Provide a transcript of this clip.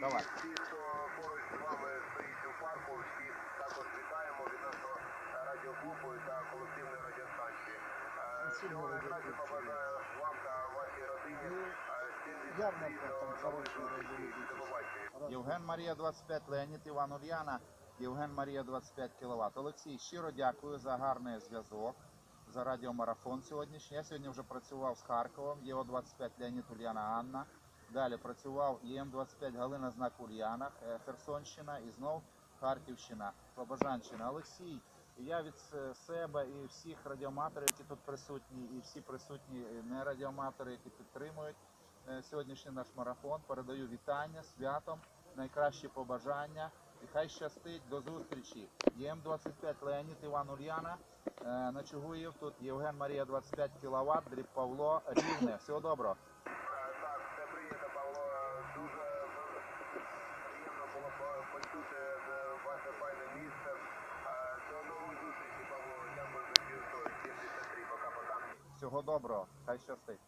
Давай. Всі, хто поруч з вами стоїть у парку, всіх також вітаємо від нашого е, радіоклубу та колективної радіостанції. Е, Всього найкраще побажаю вам та вашій родині. Е. До побачення. Євген Марія 25, Леонід Іван Ульяна, Євген Марія 25 кВт. Олексій, щиро дякую за гарний зв'язок, за радіомарафон сьогоднішній. Я сьогодні вже працював з Харковом, ЄО 25 Леонід Ульяна Анна. Далі працював ЄМ25 Галина Знак Ульяна, е, Херсонщина і знов Харківщина, Слобожанщина. Олексій, я від себе і всіх радіоматорів, які тут присутні, і всі присутні е, не радіоматори, які підтримують е, сьогоднішній наш марафон. Передаю вітання святом, найкращі побажання. І хай щастить до зустрічі. ЄМ25 Леонід Іван Ульяна, е, Начугуєв, тут Євген Марія 25 кВт, Дріб Павло, Рівне. Всього доброго. Всього доброго. Хай щастить.